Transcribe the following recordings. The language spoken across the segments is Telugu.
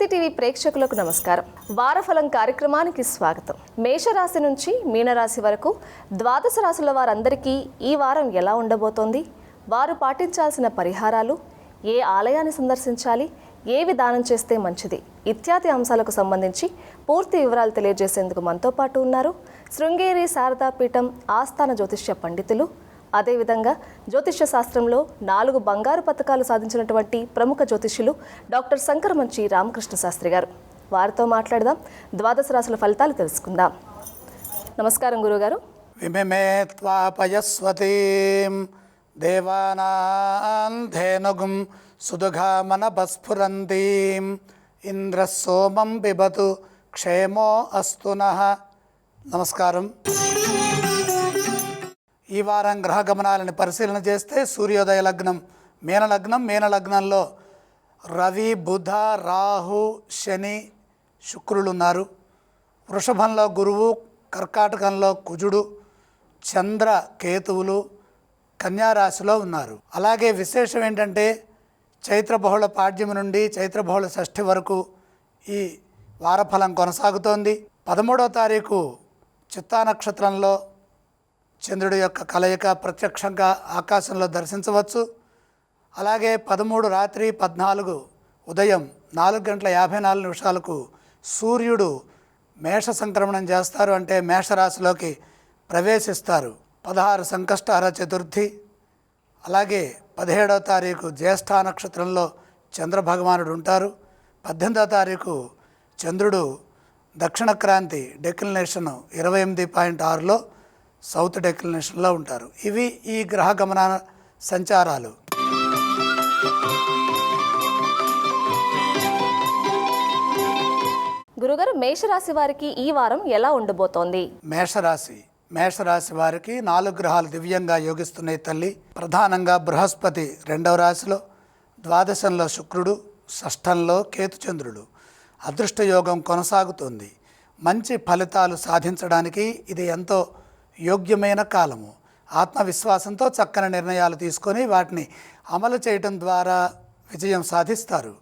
భక్తి టీవీ ప్రేక్షకులకు నమస్కారం. వారఫలం కార్యక్రమానికి స్వాగతం. మేషరాశి నుంచి మీనరాశి వరకు ద్వాదశ రాశుల వారందరికీ ఈ వారం ఎలా ఉండబోతోంది? వారు పాటించాల్సిన పరిహారాలు ఏ ఆలయాన్ని సందర్శించాలి ఏ విధానం చేస్తే మంచిది? ఇత్యాది అంశాలకు సంబంధించి పూర్తి వివరాలు తెలియజేసేందుకు మనతో పాటు ఉన్నారు శృంగేరి శారదాపీఠం ఆస్థాన జ్యోతిష్య పండితులు అదేవిధంగా జ్యోతిష్య శాస్త్రంలో నాలుగు బంగారు పథకాలు సాధించినటువంటి ప్రముఖ జ్యోతిష్యులు డాక్టర్ శంకరమంచి రామకృష్ణ శాస్త్రి గారు. వారితో మాట్లాడదాం. ద్వాదశ రాసుల ఫలితాలు తెలుసుకుందాం. నమస్కారం గురుగారు. విమిమే త్వాపయస్వతీం దేవానాం ధేనుగుం ఇంద్ర సోమం పిబతు క్షేమో అస్తున నమస్కారం. ఈ వారం గ్రహ గమనాలను పరిశీలన చేస్తే సూర్యోదయ లగ్నం మీన లగ్నం మీన లగ్నంలో రవి బుధ రాహు శని శుక్రులు ఉన్నారు వృషభంలో గురువు కర్కాటకంలో కుజుడు చంద్ర కేతువులు కన్యారాశిలో ఉన్నారు. అలాగే విశేషం ఏంటంటే చైత్ర బహుళ నుండి చైత్ర బహుళ షష్ఠి వరకు ఈ వారఫలం కొనసాగుతోంది. పదమూడవ తారీఖు చిత్తా నక్షత్రంలో చంద్రుడి యొక్క కలయిక ప్రత్యక్షంగా ఆకాశంలో దర్శించవచ్చు. అలాగే పదమూడు రాత్రి పద్నాలుగు ఉదయం నాలుగు గంటల యాభై నాలుగు నిమిషాలకు సూర్యుడు మేష సంక్రమణం చేస్తారు అంటే మేషరాశిలోకి ప్రవేశిస్తారు. పదహారు సంకష్టార చతుర్థి అలాగే పదిహేడవ తారీఖు జ్యేష్ఠ నక్షత్రంలో చంద్రభగవానుడు ఉంటారు. పద్దెనిమిదవ తారీఖు చంద్రుడు దక్షిణ క్రాంతి డెక్లినేషన్ ఇరవై ఎనిమిది పాయింట్ ఆరులో సౌత్ డెక్లినేషన్లో ఉంటారు. ఇవి ఈ గ్రహ గమన సంచారాలు. గురుగారు మేషరాశి వారికి ఈ వారం ఎలా ఉండబోతోంది? మేషరాశి. మేషరాశి వారికి నాలుగు గ్రహాలు దివ్యంగా యోగిస్తున్నాయి తల్లి. ప్రధానంగా బృహస్పతి రెండవ రాశిలో ద్వాదశంలో శుక్రుడు షష్ఠంలో కేతుచంద్రుడు. అదృష్ట యోగం కొనసాగుతుంది. మంచి ఫలితాలు సాధించడానికి ఇది ఎంతో యోగ్యమైన కాలము. ఆత్మవిశ్వాసంతో చక్కని నిర్ణయాలు తీసుకొని వాటిని అమలు చేయటం ద్వారా విజయం సాధిస్తారు.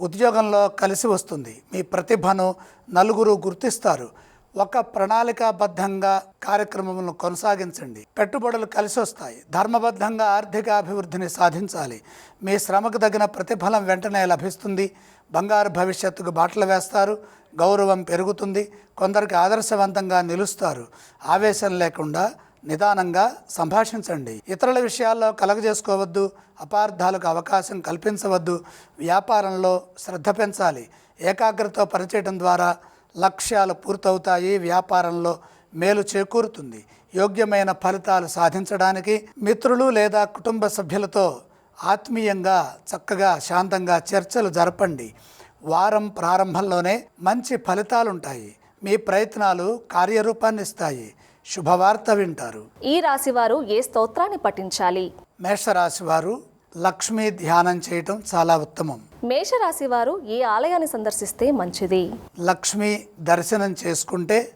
ఉద్యోగంలో కలిసి వస్తుంది. మీ ప్రతిభను నలుగురు గుర్తిస్తారు. ఒక ప్రణాళికాబద్ధంగా కార్యక్రమములను కొనసాగించండి. పెట్టుబడులు కలిసి వస్తాయి. ధర్మబద్ధంగా ఆర్థిక అభివృద్ధిని సాధించాలి. మీ శ్రమకు తగిన ప్రతిఫలం వెంటనే లభిస్తుంది. బంగారు భవిష్యత్తుకు బాటలు వేస్తారు. గౌరవం పెరుగుతుంది కొందరికి ఆదర్శవంతంగా నిలుస్తారు. ఆవేశం లేకుండా నిదానంగా సంభాషించండి. ఇతరుల విషయాల్లో కలగజేసుకోవద్దు అపార్థాలకు అవకాశం కల్పించవద్దు. వ్యాపారంలో శ్రద్ధ పెంచాలి. ఏకాగ్రతతో పనిచేయడం ద్వారా లక్ష్యాలు పూర్తవుతాయి వ్యాపారంలో మేలు చేకూరుతుంది. యోగ్యమైన ఫలితాలు సాధించడానికి మిత్రులు లేదా కుటుంబ సభ్యులతో ఆత్మీయంగా చక్కగా శాంతంగా చర్చలు జరపండి. వారం ప్రారంభంలోనే మంచి ఫలితాలుంటాయి. మీ ప్రయత్నాలు కార్యరూపాన్ని ఇస్తాయి. శుభవార్త వింటారు. ఈ రాశి వారు ఏ స్తోత్రాన్ని పఠించాలి? మేషరాశి వారు లక్ష్మీ ధ్యానం చేయటం చాలా ఉత్తమం. మేషరాశి వారు ఏ ఆలయాన్ని సందర్శిస్తే మంచిది? లక్ష్మీ దర్శనం చేసుకుంటే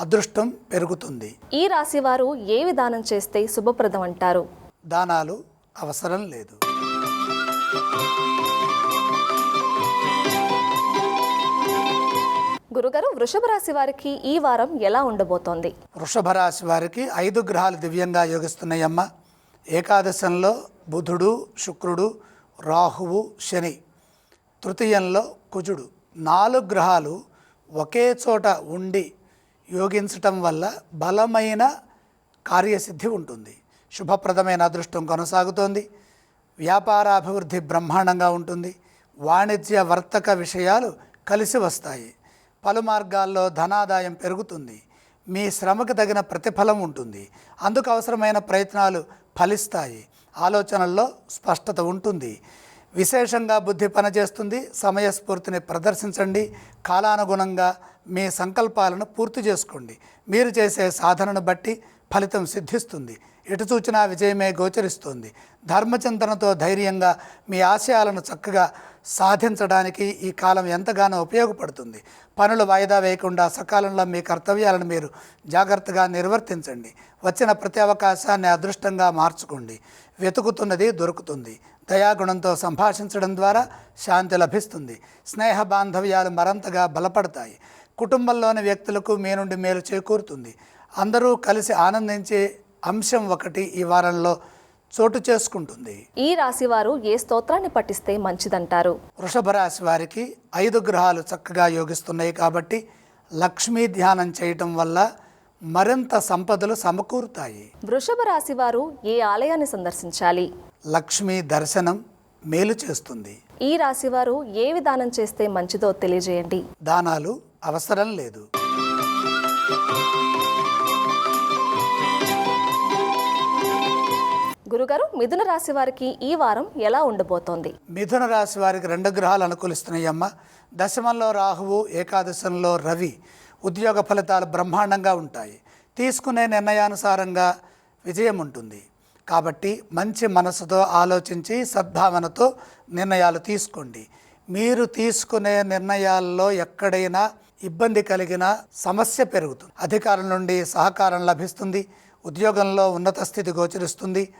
అదృష్టం పెరుగుతుంది. ఈ రాశి వారు ఏ విధానం చేస్తే శుభప్రదం అంటారు? దానాలు అవసరం లేదు. గురుగారు వృషభ రాశి వారికి ఈ వారం ఎలా ఉండబోతోంది? వృషభ రాశి వారికి ఐదు గ్రహాలు దివ్యంగా యోగిస్తున్నాయమ్మ. ఏకాదశంలో బుధుడు శుక్రుడు రాహువు శని. తృతీయంలో కుజుడు. నాలుగు గ్రహాలు ఒకే చోట ఉండి యోగించటం వల్ల బలమైన కార్యసిద్ధి ఉంటుంది. శుభప్రదమైన అదృష్టం కొనసాగుతోంది. వ్యాపారాభివృద్ధి బ్రహ్మాండంగా ఉంటుంది. వాణిజ్య వర్తక విషయాలు కలిసి వస్తాయి. పలు మార్గాల్లో ధనాదాయం పెరుగుతుంది. మీ శ్రమకు తగిన ప్రతిఫలం ఉంటుంది. అందుకు అవసరమైన ప్రయత్నాలు ఫలిస్తాయి. ఆలోచనల్లో స్పష్టత ఉంటుంది. విశేషంగా బుద్ధి పనిచేస్తుంది. సమయస్ఫూర్తిని ప్రదర్శించండి. కాలానుగుణంగా మీ సంకల్పాలను పూర్తి చేసుకోండి. మీరు చేసే సాధనను బట్టి ఫలితం సిద్ధిస్తుంది. ఎటు చూచినా విజయమే గోచరిస్తుంది. ధర్మచింతనతో ధైర్యంగా మీ ఆశయాలను చక్కగా సాధించడానికి ఈ కాలం ఎంతగానో ఉపయోగపడుతుంది. పనులు వాయిదా వేయకుండా సకాలంలో మీ కర్తవ్యాలను మీరు జాగ్రత్తగా నిర్వర్తించండి. వచ్చిన ప్రతి అవకాశాన్ని అదృష్టంగా మార్చుకోండి. వెతుకుతున్నది దొరుకుతుంది. దయాగుణంతో సంభాషించడం ద్వారా శాంతి లభిస్తుంది. స్నేహ బాంధవ్యాలు మరంతగా బలపడతాయి. కుటుంబంలోని వ్యక్తులకు మీ నుండి మేలు చేకూరుతుంది. అందరూ కలిసి ఆనందించే అంశం ఒకటి ఈ వారంలో చోటు చేసుకుంటుంది. ఈ రాశి వారు ఏ స్తోత్రాన్ని పఠిస్తే మంచిదంటారు? వృషభ రాశి వారికి ఐదు గ్రహాలు చక్కగా యోగిస్తున్నాయి కాబట్టి లక్ష్మీ ధ్యానం చేయటం వల్ల మరింత సంపదలు సమకూరుతాయి. వృషభ రాశి వారు ఏ ఆలయాన్ని సందర్శించాలి? లక్ష్మీ దర్శనం మేలు చేస్తుంది. ఈ రాశి వారు ఏ విధానం చేస్తే మంచిదో తెలియజేయండి. దానాలు అవసరం లేదు. గురుగారు మిథున రాశి వారికి ఈ వారం ఎలా ఉండబోతోంది? మిథున రాశి వారికి రెండు గ్రహాలు అనుకూలిస్తున్నాయి అమ్మ. దశమంలో రాహువు ఏకాదశంలో రవి ఉద్యోగ ఫలితాలు బ్రహ్మాండంగా ఉంటాయి. తీసుకునే నిర్ణయానుసారంగా విజయం ఉంటుంది. కాబట్టి మంచి మనసుతో ఆలోచించి సద్భావనతో నిర్ణయాలు తీసుకోండి. మీరు తీసుకునే నిర్ణయాల్లో ఎక్కడైనా ఇబ్బంది కలిగిన సమస్య పెరుగుతుంది. అధికారుల నుండి సహకారం లభిస్తుంది. ఉద్యోగంలో ఉన్నత స్థితి గోచరిస్తుంది.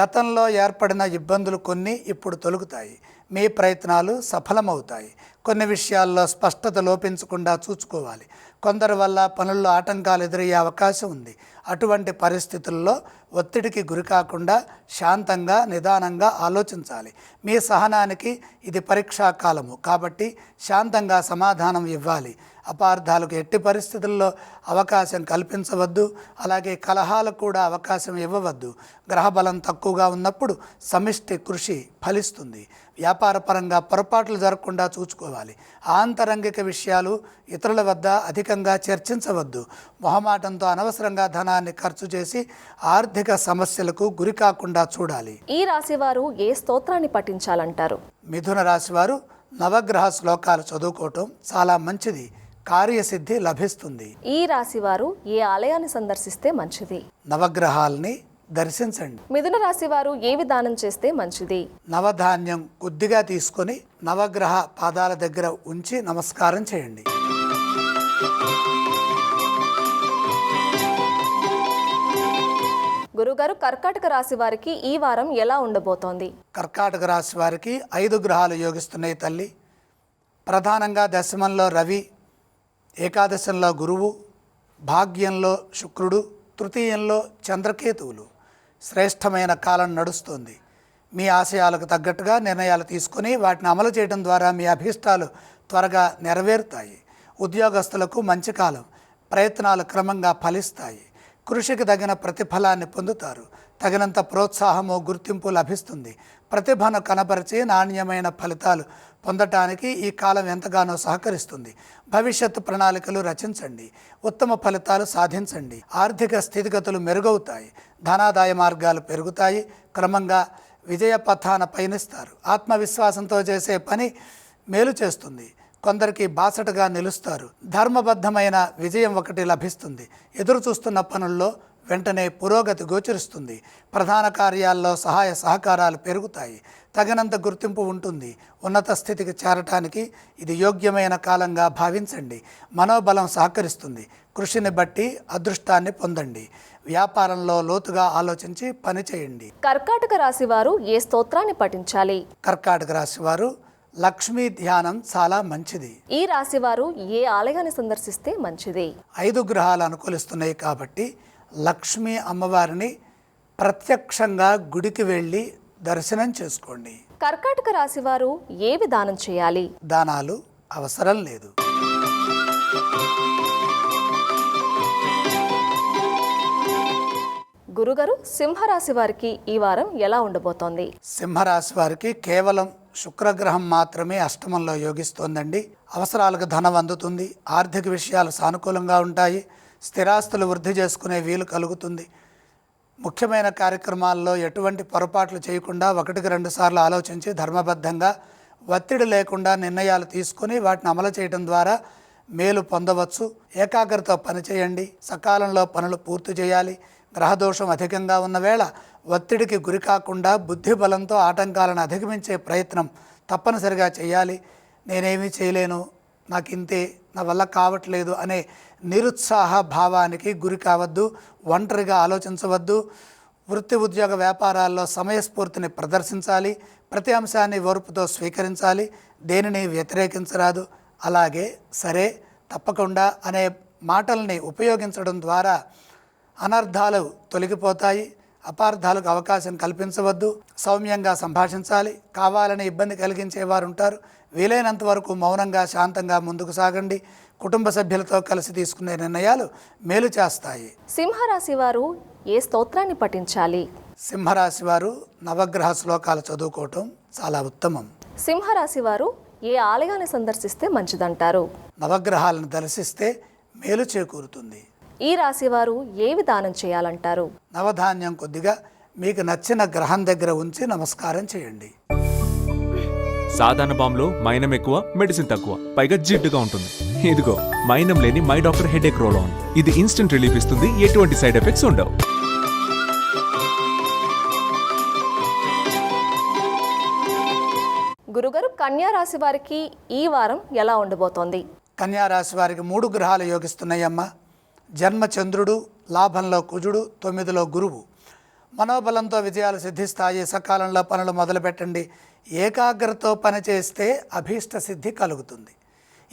గతంలో ఏర్పడిన ఇబ్బందులు కొన్ని ఇప్పుడు తొలుగుతాయి. మీ ప్రయత్నాలు సఫలమవుతాయి. కొన్ని విషయాల్లో స్పష్టత లోపించకుండా చూసుకోవాలి కొందరి వల్ల పనుల్లో ఆటంకాలు ఎదురయ్యే అవకాశం ఉంది. అటువంటి పరిస్థితుల్లో ఒత్తిడికి గురి కాకుండా శాంతంగా నిదానంగా ఆలోచించాలి. మీ సహనానికి ఇది పరీక్షా కాలము. కాబట్టి శాంతంగా సమాధానం ఇవ్వాలి. అపార్థాలకు ఎట్టి పరిస్థితుల్లో అవకాశం కల్పించవద్దు. అలాగే కలహాలకు కూడా అవకాశం ఇవ్వవద్దు. గ్రహబలం తక్కువగా ఉన్నప్పుడు సమిష్టి కృషి ఫలిస్తుంది. వ్యాపారపరంగా పొరపాట్లు జరగకుండా చూసుకోవాలి. ఆంతరంగిక విషయాలు ఇతరుల వద్ద అధికంగా చర్చించవద్దు. మొహమాటంతో అనవసరంగా ధనాన్ని ఖర్చు చేసి ఆర్థిక సమస్యలకు గురి కాకుండా చూడాలి. ఈ రాశి వారు ఏ స్తోత్రాన్ని పఠించాలంటారు? మిథున రాశి వారు నవగ్రహ శ్లోకాలు చదువుకోవటం చాలా మంచిది. కార్యసిద్ధి లభిస్తుంది. ఈ రాశి వారు ఏ ఆలయాన్ని సందర్శిస్తే మంచిది? నవగ్రహాల్ని దర్శించండి. మిథున రాశి వారు ఏ విధానం చేస్తే మంచిది? నవధాన్యం కొద్దిగా తీసుకొని నవగ్రహ పాదాల దగ్గర ఉంచి నమస్కారం చేయండి. గురుగారు కర్కాటక రాశి వారికి ఈ వారం ఎలా ఉండబోతోంది? కర్కాటక రాశి వారికి ఐదు గ్రహాలు యోగిస్తున్నాయి తల్లి. ప్రధానంగా దశమంలో రవి ఏకాదశంలో గురువు భాగ్యంలో శుక్రుడు తృతీయంలో చంద్రకేతువులు. శ్రేష్టమైన కాలం నడుస్తుంది. మీ ఆశయాలకు తగ్గట్టుగా నిర్ణయాలు తీసుకొని వాటిని అమలు చేయడం ద్వారా మీ అభీష్టాలు త్వరగా నెరవేరుతాయి. ఉద్యోగస్తులకు మంచి కాలం ప్రయత్నాలు క్రమంగా ఫలిస్తాయి. కృషికి తగిన ప్రతిఫలాన్ని పొందుతారు. తగినంత ప్రోత్సాహము గుర్తింపు లభిస్తుంది. ప్రతిభను కనపరిచి నాణ్యమైన ఫలితాలు పొందటానికి ఈ కాలం ఎంతగానో సహకరిస్తుంది. భవిష్యత్తు ప్రణాళికలు రచించండి. ఉత్తమ ఫలితాలు సాధించండి. ఆర్థిక స్థితిగతులు మెరుగవుతాయి. ధనాదాయ మార్గాలు పెరుగుతాయి. క్రమంగా విజయ పథాన పయనిస్తారు. ఆత్మవిశ్వాసంతో చేసే పని మేలు చేస్తుంది. కొందరికి బాసటగా నిలుస్తారు. ధర్మబద్ధమైన విజయం ఒకటి లభిస్తుంది. ఎదురు చూస్తున్న పనుల్లో వెంటనే పురోగతి గోచరిస్తుంది. ప్రధాన కార్యాల్లో సహాయ సహకారాలు పెరుగుతాయి. తగినంత గుర్తింపు ఉంటుంది. ఉన్నత స్థితికి చేరటానికి ఇది యోగ్యమైన కాలంగా భావించండి. మనోబలం సహకరిస్తుంది. కృషిని బట్టి అదృష్టాన్ని పొందండి. వ్యాపారంలో లోతుగా ఆలోచించి పని చేయండి. కర్కాటక రాశి వారు ఏ స్తోత్రాన్ని పఠించాలి? కర్కాటక రాశి వారు లక్ష్మీ ధ్యానం చాలా మంచిది. ఈ రాశి వారు ఏ ఆలయాన్ని సందర్శిస్తే మంచిది? ఐదు గ్రహాలు అనుకూలిస్తున్నాయి కాబట్టి లక్ష్మీ అమ్మవారిని ప్రత్యక్షంగా గుడికి వెళ్ళి దర్శనం చేసుకోండి. కర్కాటక రాశి వారు ఏ విధానం చేయాలి? దానాలు అవసరం లేదు. గురుగారు సింహరాశి వారికి ఈ వారం ఎలా ఉండబోతోంది? సింహరాశి వారికి కేవలం శుక్రగ్రహం మాత్రమే అష్టమంలో యోగిస్తోందండి. అవసరాలకు ధనం అందుతుంది ఆర్థిక విషయాలు సానుకూలంగా ఉంటాయి స్థిరాస్తులు వృద్ధి చేసుకునే వీలు కలుగుతుంది. ముఖ్యమైన కార్యక్రమాల్లో ఎటువంటి పొరపాట్లు చేయకుండా ఒకటికి రెండు సార్లు ఆలోచించి ధర్మబద్ధంగా ఒత్తిడి లేకుండా నిర్ణయాలు తీసుకొని వాటిని అమలు చేయడం ద్వారా మేలు పొందవచ్చు. ఏకాగ్రత పనిచేయండి సకాలంలో పనులు పూర్తి చేయాలి. గ్రహదోషం అధికంగా ఉన్న వేళ ఒత్తిడికి గురి కాకుండా బుద్ధి బలంతో ఆటంకాలను అధిగమించే ప్రయత్నం తప్పనిసరిగా చేయాలి. నేనేమీ చేయలేను. నాకు ఇంతే నా వల్ల కావట్లేదు అనే నిరుత్సాహ భావానికి గురి కావద్దు ఒంటరిగా ఆలోచించవద్దు. వృత్తి ఉద్యోగ వ్యాపారాల్లో సమయస్ఫూర్తిని ప్రదర్శించాలి ప్రతి అంశాన్ని ఓర్పుతో స్వీకరించాలి దేనిని వ్యతిరేకించరాదు. అలాగే సరే తప్పకుండా అనే మాటల్ని ఉపయోగించడం ద్వారా అనర్థాలు తొలగిపోతాయి అపార్థాలకు అవకాశం కల్పించవద్దు సౌమ్యంగా సంభాషించాలి కావాలని ఇబ్బంది కలిగించేవారు ఉంటారు వీలైనంత వరకు మౌనంగా శాంతంగా ముందుకు సాగండి. కుటుంబ సభ్యులతో కలిసి తీసుకునే నిర్ణయాలు మేలు చేస్తాయి. సింహరాశి వారు ఏ స్తోత్రాన్ని పఠించాలి? సింహరాశి వారు నవగ్రహ శ్లోకాలు చదువుకోవటం చాలా ఉత్తమం. సింహరాశి వారు ఏ ఆలయాన్ని సందర్శిస్తే మంచిదంటారు? నవగ్రహాలను దర్శిస్తే మేలు చేకూరుతుంది. ఈ రాశి వారు ఏవి దానం చేయాలంటారు? నవధాన్యం కొద్దిగా మీకు నచ్చిన గ్రహం దగ్గర ఉంచి నమస్కారం చేయండి. సాధారణ బాంబులో మైనం ఎక్కువ మెడిసిన్ తక్కువ. పైగా జిడ్డుగా ఉంటుంది. ఇదిగో మైనం లేని my doctor headache roll on. ఇది ఇన్స్టెంట్ రిలీఫ్ ఇస్తుంది ఎటువంటి సైడ్ ఎఫెక్ట్స్ ఉండవు. గురుగారు కన్యా రాశి వారికి ఈ వారం ఎలా ఉండబోతోంది? కన్యా రాశి వారికి మూడు గ్రహాలు యోగిస్తున్నాయమ్మ. జన్మ చంద్రుడు లాభంలో కుజుడు తొమ్మిదిలో గురువు. మనోబలంతో విజయాలు సిద్ధిస్తాయి. సకాలంలో పనులు మొదలుపెట్టండి. ఏకాగ్రతతో పనిచేస్తే అభీష్ట సిద్ధి కలుగుతుంది.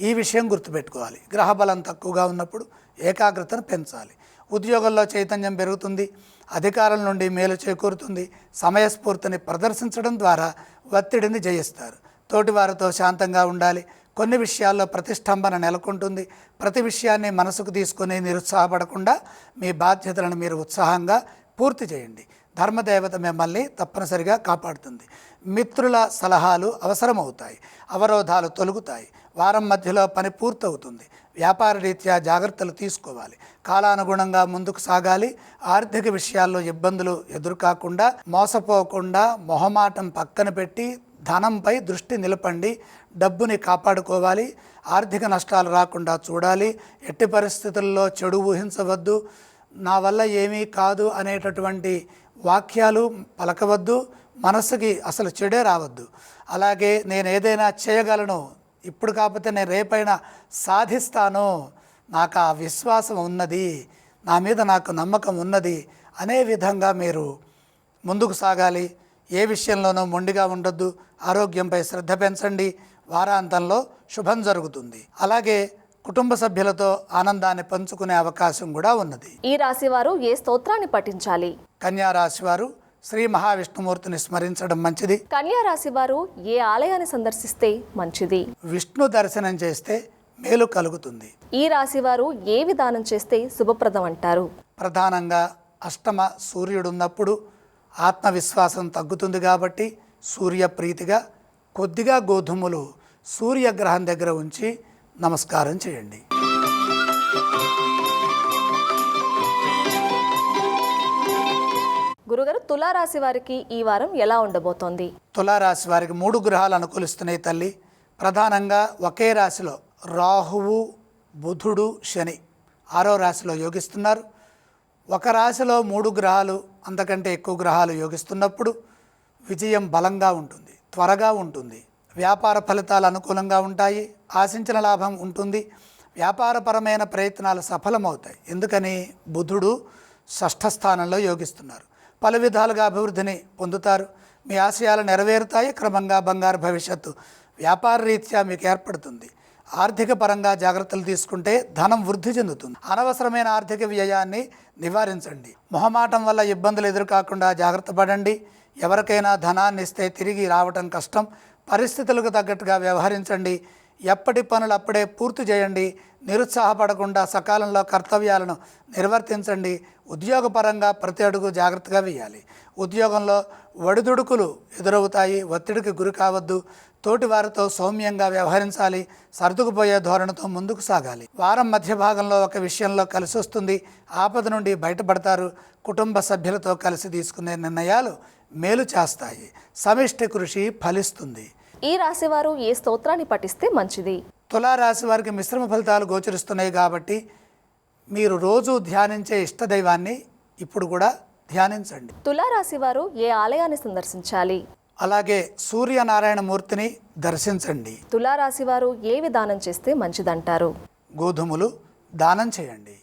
ఈ విషయం గుర్తుపెట్టుకోవాలి. గ్రహబలం తక్కువగా ఉన్నప్పుడు ఏకాగ్రతను పెంచాలి. ఉద్యోగంలో చైతన్యం పెరుగుతుంది. అధికారం నుండి మేలు చేకూరుతుంది. సమయస్ఫూర్తిని ప్రదర్శించడం ద్వారా ఒత్తిడిని జయిస్తారు. తోటివారితో శాంతంగా ఉండాలి. కొన్ని విషయాల్లో ప్రతిష్టంభన నెలకొంటుంది. ప్రతి విషయాన్ని మనసుకు తీసుకుని నిరుత్సాహపడకుండా మీ బాధ్యతలను మీరు ఉత్సాహంగా పూర్తి చేయండి. ధర్మదేవత మిమ్మల్ని తప్పనిసరిగా కాపాడుతుంది. మిత్రుల సలహాలు అవసరమవుతాయి. అవరోధాలు తొలుగుతాయి. వారం మధ్యలో పని పూర్తవుతుంది. వ్యాపార రీత్యా జాగ్రత్తలు తీసుకోవాలి. కాలానుగుణంగా ముందుకు సాగాలి. ఆర్థిక విషయాల్లో ఇబ్బందులు ఎదురుకాకుండా మోసపోకుండా మొహమాటం పక్కన పెట్టి ధనంపై దృష్టి నిలపండి. డబ్బుని కాపాడుకోవాలి. ఆర్థిక నష్టాలు రాకుండా చూడాలి. ఎట్టి పరిస్థితుల్లో చెడు ఊహించవద్దు. నా వల్ల ఏమీ కాదు అనేటటువంటి వాక్యాలు పలకవద్దు మనసుకి అసలు చెడే రావద్దు. అలాగే నేను ఏదైనా చేయగలను ఇప్పుడు కాకపోతే నేను రేపైనా సాధిస్తాను నాకు ఆ విశ్వాసం ఉన్నది నా మీద నాకు నమ్మకం ఉన్నది అనే విధంగా మీరు ముందుకు సాగాలి. ఏ విషయంలోనూ మొండిగా ఉండొద్దు. ఆరోగ్యంపై శ్రద్ధ పెంచండి. వారాంతంలో శుభం జరుగుతుంది. అలాగే కుటుంబ సభ్యులతో ఆనందాన్ని పంచుకునే అవకాశం కూడా ఉన్నది. ఈ రాశి వారు ఏ స్తోత్రాన్ని పఠించాలి? కన్యా రాశి వారు శ్రీ మహావిష్ణుమూర్తిని స్మరించడం మంచిది. కన్యా రాశి వారు ఏ ఆలయాన్ని సందర్శిస్తే మంచిది? విష్ణు దర్శనం చేస్తే మేలు కలుగుతుంది. ఈ రాశి వారు ఏ విధానం చేస్తే శుభప్రదం అంటారు? ప్రధానంగా అష్టమ సూర్యుడు ఉన్నప్పుడు ఆత్మవిశ్వాసం తగ్గుతుంది కాబట్టి సూర్యప్రీతిగా కొద్దిగా గోధుమలు సూర్యగ్రహం దగ్గర ఉంచి నమస్కారం చేయండి. గురుగారు తులారాశి వారికి ఈ వారం ఎలా ఉండబోతోంది? తులారాశి వారికి మూడు గ్రహాలు అనుకూలిస్తున్నాయి తల్లి. ప్రధానంగా ఒకే రాశిలో రాహువు బుధుడు శని ఆరో రాశిలో యోగిస్తున్నారు. ఒక రాశిలో మూడు గ్రహాలు అంతకంటే ఎక్కువ గ్రహాలు యోగిస్తున్నప్పుడు విజయం బలంగా ఉంటుంది త్వరగా ఉంటుంది. వ్యాపార ఫలితాలు అనుకూలంగా ఉంటాయి ఆశించిన లాభం ఉంటుంది. వ్యాపారపరమైన ప్రయత్నాలు సఫలమవుతాయి. ఎందుకని? బుధుడు షష్ఠ స్థానంలో యోగిస్తున్నారు. పలు విధాలుగా అభివృద్ధిని పొందుతారు. మీ ఆశయాలు నెరవేరుతాయి. క్రమంగా బంగారు భవిష్యత్తు వ్యాపార రీత్యా మీకు ఏర్పడుతుంది. ఆర్థిక పరంగా జాగ్రత్తలు తీసుకుంటే ధనం వృద్ధి చెందుతుంది. అనవసరమైన ఆర్థిక వ్యయాన్ని నివారించండి. మొహమాటం వల్ల ఇబ్బందులు ఎదురుకాకుండా జాగ్రత్త పడండి. ఎవరికైనా ధనాన్ని ఇస్తే తిరిగి రావటం కష్టం. పరిస్థితులకు తగ్గట్టుగా వ్యవహరించండి. ఎప్పటి పనులు అప్పుడే పూర్తి చేయండి. నిరుత్సాహపడకుండా సకాలంలో కర్తవ్యాలను నిర్వర్తించండి. ఉద్యోగపరంగా ప్రతి అడుగు జాగ్రత్తగా వేయాలి. ఉద్యోగంలో ఒడిదుడుకులు ఎదురవుతాయి. ఒత్తిడికి గురి కావద్దు. తోటి వారితో సౌమ్యంగా వ్యవహరించాలి. సర్దుకుపోయే ధోరణితో ముందుకు సాగాలి. వారం మధ్య భాగంలో ఒక విషయంలో కలిసి వస్తుంది ఆపద నుండి బయటపడతారు. కుటుంబ సభ్యులతో కలిసి తీసుకునే నిర్ణయాలు మేలు చేస్తాయి. సమిష్టి కృషి ఫలిస్తుంది. ఈ రాశి వారు ఏ స్తోత్రాన్ని పఠిస్తే మంచిది? తులారాశి వారికి మిశ్రమ ఫలితాలు గోచరిస్తున్నాయి కాబట్టి మీరు రోజు ధ్యానించే ఇష్టదైవాన్ని ఇప్పుడు కూడా ధ్యానించండి. తులారాశి వారు ఏ ఆలయాన్ని సందర్శించాలి? అలాగే సూర్యనారాయణ మూర్తిని దర్శించండి. తులారాశి వారు ఏ విధానం చేస్తే మంచిదంటారు? గోధుమలు దానం చేయండి.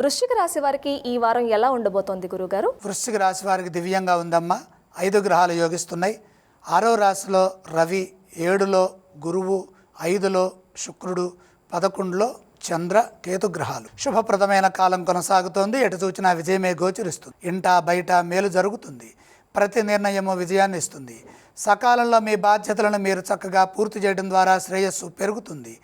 వృశ్చిక రాశి వారికి ఈ వారం ఎలా ఉండబోతోంది గురుగారు? వృశ్చిక రాశి వారికి దివ్యంగా ఉందమ్మా. ఐదు గ్రహాలు యోగిస్తున్నాయి. ఆరో రాశిలో రవి ఏడులో గురువు ఐదులో శుక్రుడు పదకొండులో చంద్ర కేతు గ్రహాలు. శుభప్రదమైన కాలం కొనసాగుతోంది. ఎటు చూచినా విజయమే గోచరిస్తుంది. ఇంట బయట మేలు జరుగుతుంది. ప్రతి నిర్ణయము విజయాన్ని ఇస్తుంది. సకాలంలో మీ బాధ్యతలను మీరు చక్కగా పూర్తి చేయడం ద్వారా శ్రేయస్సు పెరుగుతుంది.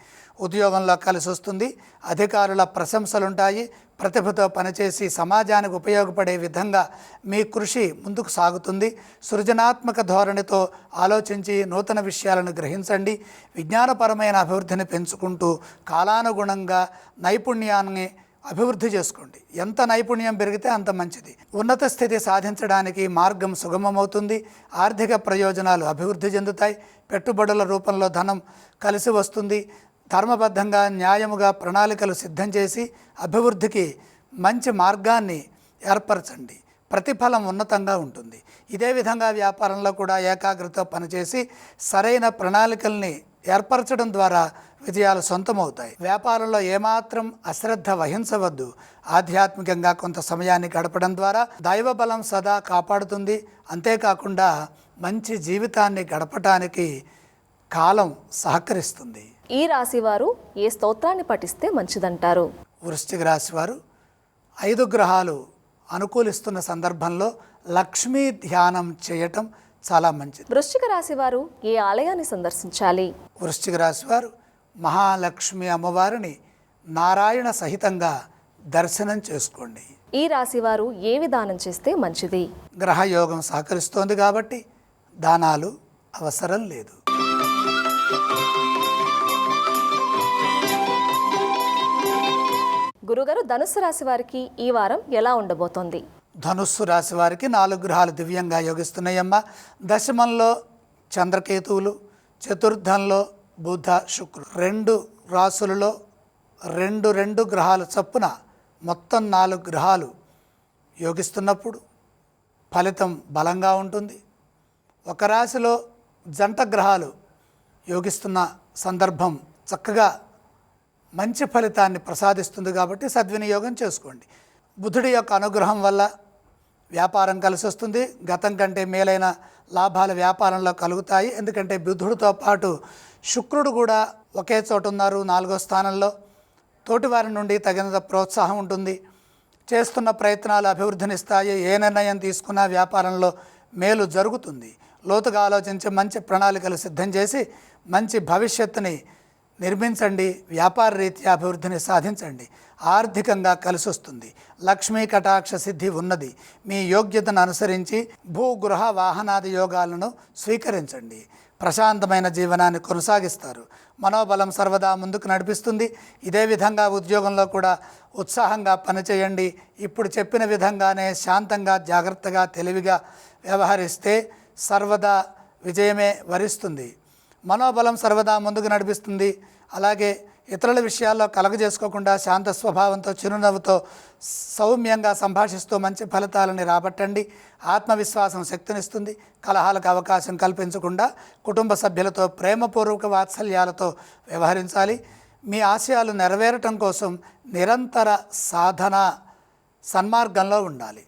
ఉద్యోగంలో కలిసి వస్తుంది అధికారుల ప్రశంసలుంటాయి. ప్రతిభతో పనిచేసి సమాజానికి ఉపయోగపడే విధంగా మీ కృషి ముందుకు సాగుతుంది. సృజనాత్మక ధోరణితో ఆలోచించి నూతన విషయాలను గ్రహించండి. విజ్ఞానపరమైన అభివృద్ధిని పెంచుకుంటూ కాలానుగుణంగా నైపుణ్యాన్ని అభివృద్ధి చేసుకోండి. ఎంత నైపుణ్యం పెరిగితే అంత మంచిది. ఉన్నత స్థితి సాధించడానికి మార్గం సుగమమవుతుంది. ఆర్థిక ప్రయోజనాలు అభివృద్ధి చెందుతాయి. పెట్టుబడుల రూపంలో ధనం కలిసి వస్తుంది. ధర్మబద్ధంగా న్యాయముగా ప్రణాళికలు సిద్ధం చేసి అభివృద్ధికి మంచి మార్గాన్ని ఏర్పరచండి. ప్రతిఫలం ఉన్నతంగా ఉంటుంది. ఇదే విధంగా వ్యాపారంలో కూడా ఏకాగ్రత పనిచేసి సరైన ప్రణాళికల్ని ఏర్పరచడం ద్వారా విజయాలు సొంతమవుతాయి. వ్యాపారంలో ఏమాత్రం అశ్రద్ధ వహించవద్దు. ఆధ్యాత్మికంగా కొంత సమయాన్ని గడపడం ద్వారా దైవ బలం సదా కాపాడుతుంది. అంతేకాకుండా మంచి జీవితాన్ని గడపటానికి కాలం సహకరిస్తుంది. ఈ రాశి వారు ఏ స్తోత్రాన్ని పఠిస్తే మంచిదంటారు? వృశ్చిక రాశి వారు ఐదు గ్రహాలు అనుకూలిస్తున్న సందర్భంలో లక్ష్మీ ధ్యానం చేయటం చాలా మంచిది. వృశ్చిక రాశి వారు ఏ ఆలయాన్ని సందర్శించాలి? వృశ్చిక రాశి వారు మహాలక్ష్మి అమ్మవారిని నారాయణ సహితంగా దర్శనం చేసుకోండి. ఈ రాశి వారు ఏ విధానం చేస్తే మంచిది? గ్రహయోగం సహకరిస్తోంది కాబట్టి దానాలు అవసరం లేదు. గురుగారు ధనుస్సు రాశి వారికి ఈ వారం ఎలా ఉండబోతోంది? ధనుస్సు రాశి వారికి నాలుగు గ్రహాలు దివ్యంగా యోగిస్తున్నాయమ్మ. దశమంలో చంద్రకేతువులు చతుర్థంలో బుధ శుక్రుడు. రెండు రాసులలో రెండు రెండు గ్రహాల చొప్పున మొత్తం నాలుగు గ్రహాలు యోగిస్తున్నప్పుడు ఫలితం బలంగా ఉంటుంది. ఒక రాశిలో జంట గ్రహాలు యోగిస్తున్న సందర్భం చక్కగా మంచి ఫలితాన్ని ప్రసాదిస్తుంది కాబట్టి సద్వినియోగం చేసుకోండి. బుధుడి యొక్క అనుగ్రహం వల్ల వ్యాపారం కలిసి వస్తుంది. గతం కంటే మేలైన లాభాలు వ్యాపారంలో కలుగుతాయి. ఎందుకంటే బుధుడితో పాటు శుక్రుడు కూడా ఒకే చోట ఉన్నారు నాలుగో స్థానంలో. తోటివారి నుండి తగినంత ప్రోత్సాహం ఉంటుంది. చేస్తున్న ప్రయత్నాలు అభివృద్ధినిస్తాయి. ఏ నిర్ణయం తీసుకున్నా వ్యాపారంలో మేలు జరుగుతుంది. లోతుగా ఆలోచించి మంచి ప్రణాళికలు సిద్ధం చేసి మంచి భవిష్యత్తుని నిర్మించండి వ్యాపార రీత్యా అభివృద్ధిని సాధించండి. ఆర్థికంగా కలిసి వస్తుంది లక్ష్మీ కటాక్ష సిద్ధి ఉన్నది. మీ యోగ్యతను అనుసరించి భూగృహ వాహనాది యోగాలను స్వీకరించండి. ప్రశాంతమైన జీవనాన్ని కొనసాగిస్తారు. మనోబలం సర్వదా ముందుకు నడిపిస్తుంది. ఇదే విధంగా ఉద్యోగంలో కూడా ఉత్సాహంగా పనిచేయండి. ఇప్పుడు చెప్పిన విధంగానే శాంతంగా జాగ్రత్తగా తెలివిగా వ్యవహరిస్తే సర్వదా విజయమే వరిస్తుంది. మనోబలం సర్వదా ముందుకు నడిపిస్తుంది. అలాగే ఇతరుల విషయాల్లో కలగజేసుకోకుండా శాంత స్వభావంతో చిరునవ్వుతో సౌమ్యంగా సంభాషిస్తూ మంచి ఫలితాలని రాబట్టండి. ఆత్మవిశ్వాసం శక్తినిస్తుంది. కలహాలకు అవకాశం కల్పించకుండా కుటుంబ సభ్యులతో ప్రేమపూర్వక వాత్సల్యాలతో వ్యవహరించాలి. మీ ఆశయాలు నెరవేరటం కోసం నిరంతర సాధన సన్మార్గంలో ఉండాలి.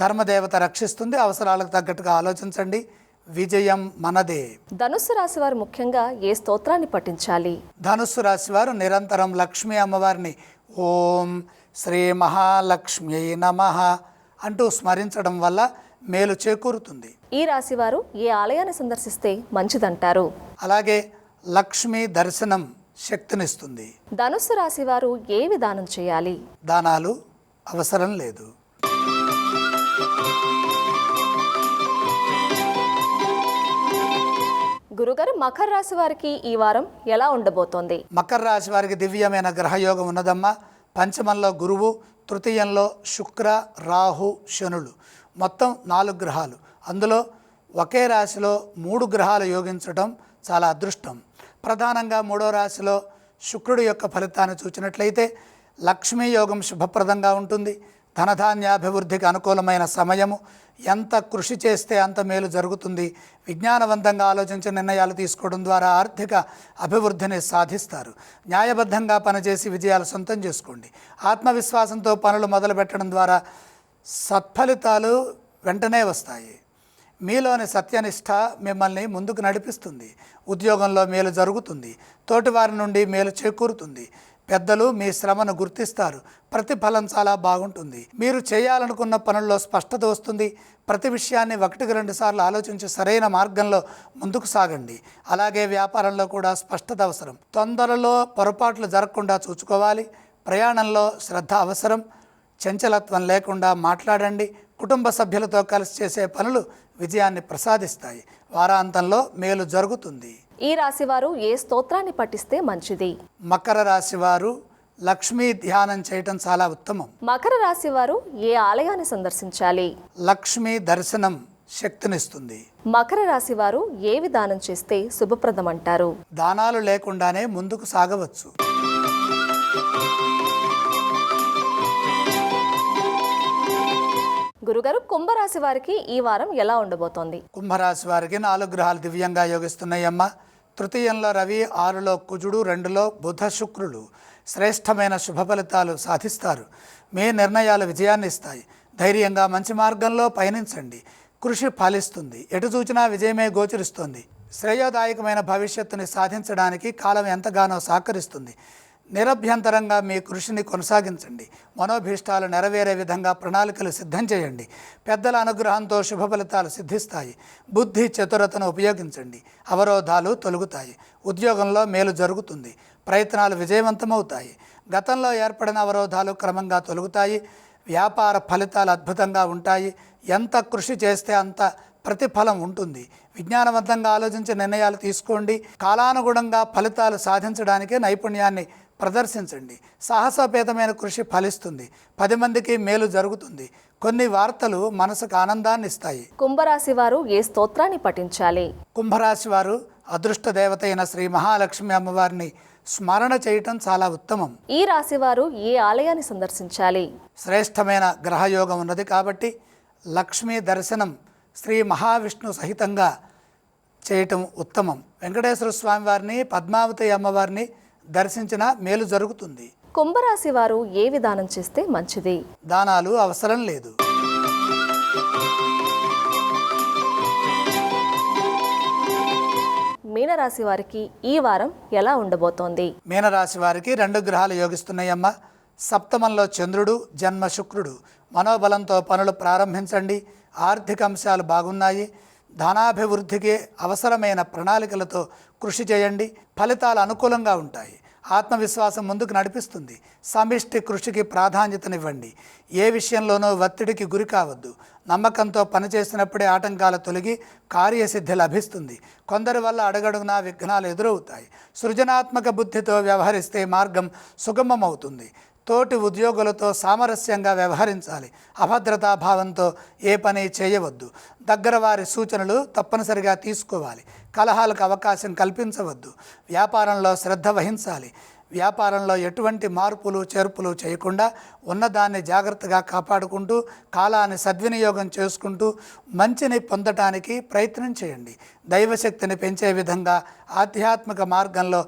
ధర్మదేవత రక్షిస్తుంది. అవసరాలకు తగ్గట్టుగా ఆలోచించండి. విజయం మనదే. ధనుస్సు రాశి వారు ముఖ్యంగా ఏ స్తోత్రాన్ని పఠించాలి? ధనుస్సు రాశి వారు నిరంతరం లక్ష్మీ అమ్మవారిని ఓం శ్రీ మహాలక్ష్మి నమ అంటూ స్మరించడం వల్ల మేలు చేకూరుతుంది. ఈ రాశి వారు ఏ ఆలయాన్ని సందర్శిస్తే మంచిదంటారు? అలాగే లక్ష్మీ దర్శనం శక్తినిస్తుంది. ధనుస్సు రాశి వారు ఏ విధానం చేయాలి? దానాలు అవసరం లేదు. గురుగారు మకర రాశి వారికి ఈ వారం ఎలా ఉండబోతోంది? మకర రాశి వారికి దివ్యమైన గ్రహయోగం ఉన్నదమ్మా. పంచమంలో గురువు తృతీయంలో శుక్ర రాహు శనులు. మొత్తం నాలుగు గ్రహాలు. అందులో ఒకే రాశిలో మూడు గ్రహాలు యోగించడం చాలా అదృష్టం. ప్రధానంగా మూడో రాశిలో శుక్రుడి యొక్క ఫలితాన్ని చూచినట్లయితే లక్ష్మీ యోగం శుభప్రదంగా ఉంటుంది. ధనధాన్యాభివృద్ధికి అనుకూలమైన సమయము ఎంత కృషి చేస్తే అంత మేలు జరుగుతుంది విజ్ఞానవంతంగా ఆలోచించి నిర్ణయాలు తీసుకోవడం ద్వారా ఆర్థిక అభివృద్ధిని సాధిస్తారు. న్యాయబద్ధంగా పనిచేసి విజయాలు సొంతం చేసుకోండి. ఆత్మవిశ్వాసంతో పనులు మొదలుపెట్టడం ద్వారా సత్ఫలితాలు వెంటనే వస్తాయి. మీలోని సత్యనిష్ట మిమ్మల్ని ముందుకు నడిపిస్తుంది. ఉద్యోగంలో మేలు జరుగుతుంది. తోటివారి నుండి మేలు చేకూరుతుంది. పెద్దలు మీ శ్రమను గుర్తిస్తారు. ప్రతిఫలం చాలా బాగుంటుంది. మీరు చేయాలనుకున్న పనుల్లో స్పష్టత వస్తుంది. ప్రతి విషయాన్ని ఒకటికి రెండు సార్లు ఆలోచించి సరైన మార్గంలో ముందుకు సాగండి. అలాగే వ్యాపారంలో కూడా స్పష్టత అవసరం. తొందరలో పొరపాట్లు జరగకుండా చూసుకోవాలి. ప్రయాణంలో శ్రద్ధ అవసరం. చంచలత్వం లేకుండా మాట్లాడండి. కుటుంబ సభ్యులతో కలిసి చేసే పనులు విజయాన్ని ప్రసాదిస్తాయి. వారాంతంలో మేలు జరుగుతుంది. ఈ రాశివారు ఏ స్తోత్రాన్ని పఠిస్తే మంచిది? మకర రాశి వారు లక్ష్మీ ధ్యానం చేయటం చాలా ఉత్తమం. మకర రాశి వారు ఏ ఆలయాన్ని సందర్శించాలి? లక్ష్మీ దర్శనం శక్తినిస్తుంది. మకర రాశి వారు ఏ విధానం చేస్తే శుభప్రదం అంటారు దానాలు లేకుండానే ముందుకు సాగవచ్చు. గురుగారు కుంభరాశి వారికి ఈ వారం ఎలా ఉండబోతోంది? కుంభరాశి వారికి నాలుగు గ్రహాలు దివ్యంగా యోగిస్తున్నాయమ్మ. తృతీయంలో రవి ఆరులో కుజుడు రెండులో బుధ శుక్రులు. శ్రేష్టమైన శుభ ఫలితాలు సాధిస్తారు. మీ నిర్ణయాలు విజయాన్ని ఇస్తాయి. ధైర్యంగా మంచి మార్గంలో పయనించండి. కృషి ఫలిస్తుంది. ఎటు చూచినా విజయమే గోచరిస్తుంది. శ్రేయోదాయకమైన భవిష్యత్తుని సాధించడానికి కాలం ఎంతగానో సహకరిస్తుంది. నిరభ్యంతరంగా మీ కృషిని కొనసాగించండి. మనోభీష్టాలు నెరవేరే విధంగా ప్రణాళికలు సిద్ధం చేయండి. పెద్దల అనుగ్రహంతో శుభ ఫలితాలు సిద్ధిస్తాయి. బుద్ధి చతురతను ఉపయోగించండి. అవరోధాలు తొలగుతాయి. ఉద్యోగంలో మేలు జరుగుతుంది. ప్రయత్నాలు విజయవంతమవుతాయి. గతంలో ఏర్పడిన అవరోధాలు క్రమంగా తొలగుతాయి. వ్యాపార ఫలితాలు అద్భుతంగా ఉంటాయి. ఎంత కృషి చేస్తే అంత ప్రతిఫలం ఉంటుంది. విజ్ఞానవంతంగా ఆలోచించి నిర్ణయాలు తీసుకోండి. కాలానుగుణంగా ఫలితాలు సాధించడానికి నైపుణ్యాన్ని ప్రదర్శించండి. సాహసోపేతమైన కృషి ఫలిస్తుంది. పది మందికి మేలు జరుగుతుంది. కొన్ని వార్తలు మనసుకు ఆనందాన్ని ఇస్తాయి కుంభరాశి వారు ఏ స్తోత్రాన్ని పఠించాలి? కుంభరాశి వారు అదృష్ట దేవత అయిన శ్రీ మహాలక్ష్మి అమ్మవారిని స్మరణ చేయటం చాలా ఉత్తమం. ఈ రాశి వారు ఏ ఆలయాన్ని సందర్శించాలి? శ్రేష్టమైన గ్రహయోగం ఉన్నది కాబట్టి లక్ష్మీ దర్శనం శ్రీ మహావిష్ణు సహితంగా చేయటం ఉత్తమం. వెంకటేశ్వర స్వామి వారిని పద్మావతి అమ్మవారిని దర్శించిన మేలు జరుగుతుంది. కుంభరాశి వారు ఏ విధానం చేస్తే మంచిది? దానాలు అవసరం లేదు. మీనరాశి వారికి ఈ వారం ఎలా ఉండబోతోంది? మీనరాశి వారికి రెండు గ్రహాలు యోగిస్తున్నాయమ్మ. సప్తమంలో చంద్రుడు జన్మ శుక్రుడు. మనోబలంతో పనులు ప్రారంభించండి. ఆర్థిక అంశాలు బాగున్నాయి. ధనాభివృద్ధికి అవసరమైన ప్రణాళికలతో కృషి చేయండి. ఫలితాలు అనుకూలంగా ఉంటాయి. ఆత్మవిశ్వాసం ముందుకు నడిపిస్తుంది. సమిష్టి కృషికి ప్రాధాన్యతనివ్వండి. ఏ విషయంలోనూ ఒత్తిడికి గురి కావద్దు. నమ్మకంతో పనిచేసినప్పుడే ఆటంకాలు తొలగి కార్యసిద్ధి లభిస్తుంది. కొందరి వల్ల అడగడుగునా విఘ్నాలు ఎదురవుతాయి. సృజనాత్మక బుద్ధితో వ్యవహరిస్తే మార్గం సుగమమవుతుంది. తోటి ఉద్యోగులతో సామరస్యంగా వ్యవహరించాలి. అభద్రతా భావంతో ఏ పని చేయవద్దు. దగ్గర వారి సూచనలు తప్పనిసరిగా తీసుకోవాలి. కలహాలకు అవకాశం కల్పించవద్దు. వ్యాపారంలో శ్రద్ధ వహించాలి. వ్యాపారంలో ఎటువంటి మార్పులు చేర్పులు చేయకుండా ఉన్నదాన్ని జాగ్రత్తగా కాపాడుకుంటూ కాలాన్ని సద్వినియోగం చేసుకుంటూ మంచిని పొందటానికి ప్రయత్నం చేయండి. దైవశక్తిని పెంచే విధంగా ఆధ్యాత్మిక మార్గంలో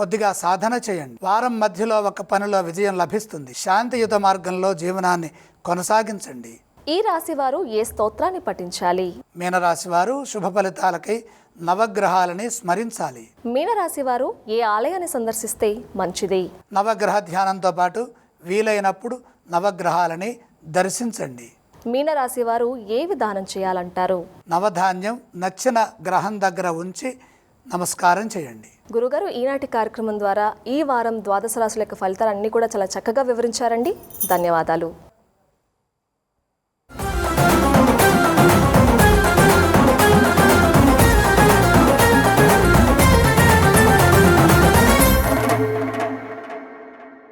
కొద్దిగా సాధన చేయండి. వారం మధ్యలో ఒక పనిలో విజయం లభిస్తుంది. శాంతియుత మార్గంలో జీవనాన్ని కొనసాగించండి. ఈ రాశి వారు ఏ స్తోత్రాన్ని పఠించాలి? మీనరాశి వారు శుభ ఫలితాలకై నవగ్రహాలని స్మరించాలి. మీనరాశి వారు ఏ ఆలయాన్ని సందర్శిస్తే మంచిది? నవగ్రహ ధ్యానంతో పాటు వీలైనప్పుడు నవగ్రహాలని దర్శించండి. మీనరాశి వారు ఏ విధానం చేయాలంటారు? నవధాన్యం నచ్చిన గ్రహం దగ్గర ఉంచి నమస్కారం చేయండి. గురుగారు ఈనాటి కార్యక్రమం ద్వారా ఈ వారం ద్వాదశ రాశుల యొక్క ఫలితాలన్నీ కూడా చాలా చక్కగా వివరించారండి. ధన్యవాదాలు.